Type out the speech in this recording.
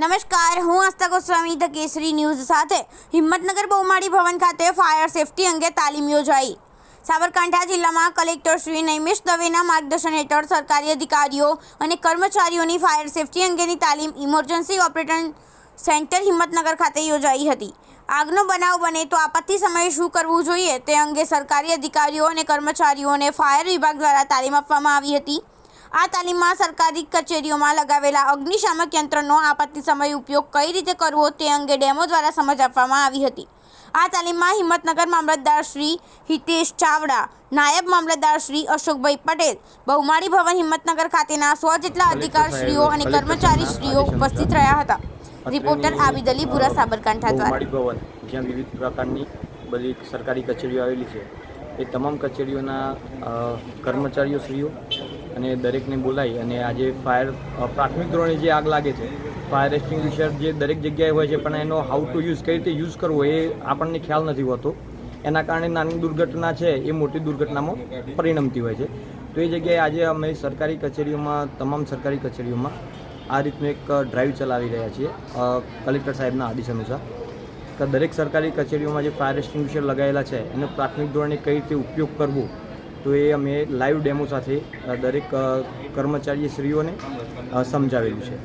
નમસ્કાર, હું આસ્થા Goswami the Kesari news સાથે હિંમતનગર બહુમાળી ભવન ખાતે ફાયર સેફટી અંગે તાલીમ યોજાઈ. સાબરકાંઠા જિલ્લામાં કલેક્ટર શ્રી નૈમેશ દવેના માર્ગદર્શન હેઠળ સરકારી અધિકારીઓ અને કર્મચારીઓની ફાયર સેફટી અંગેની તાલીમ ઇમરજન્સી ઓપરેશન સેન્ટર હિંમતનગર ખાતે યોજાઈ હતી. આગનો બનાવ બને તો આપત્તિ સમયે શું કરવું જોઈએ તે અંગે સરકારી અધિકારીઓ અને કર્મચારીઓને ફાયર વિભાગ દ્વારા તાલીમ આપવામાં આવી હતી. આ તાલીમમાં સરકારી કચેરીઓમાં લગાવેલા અગ્નિશામક યંત્રનો આપત્તિ સમયે ઉપયોગ કઈ રીતે કરવો તે અંગે ડેમો દ્વારા સમજ આપવામાં આવી હતી. આ તાલીમમાં હિંમતનગર મામલતદાર શ્રી હિતેશ ચાવડા નાયબ મામલતદાર શ્રી અશોકભાઈ પટેલ બહુમાળી ભવન હિંમતનગર ખાતેના સો જેટલા અધિકારશ્રીઓ અને કર્મચારીશ્રીઓ ઉપસ્થિત રહ્યા હતા. રિપોર્ટર આબિદ અલી ભુરા સાબરકાંઠા દ્વારા. ભવન જ્યાં વિવિધ પ્રકારની બધી સરકારી કચેરીઓ આવેલી છે. એ તમામ કચેરીઓના કર્મચારીઓ શ્રીઓ અને દરેકને બોલાવી અને આજે ફાયર પ્રાથમિક ધોરણે જે આગ લાગે છે, ફાયર એક્સ્ટિંગ્વિશર જે દરેક જગ્યાએ હોય છે, પણ એનો હાઉ ટુ યુઝ કઈ રીતે યુઝ કરવો એ આપણને ખ્યાલ નથી હોતો. એના કારણે નાની દુર્ઘટના છે, એ મોટી દુર્ઘટનામાં પરિણમતી હોય છે. તો એ જગ્યાએ આજે અમે સરકારી કચેરીઓમાં, તમામ સરકારી કચેરીઓમાં આ રીતનું એક ડ્રાઈવ ચલાવી રહ્યા છીએ કલેક્ટર સાહેબના આદેશ અનુસાર. દરેક સરકારી કચેરીઓમાં જે ફાયર એક્સ્ટિંગ્વિશર લગાવેલા છે, એનો પ્રાથમિક ધોરણે કઈ રીતે ઉપયોગ કરવો તો એ અમે લાઈવ ડેમો સાથે દરેક કર્મચારી શ્રીઓને સમજાવેલું છે.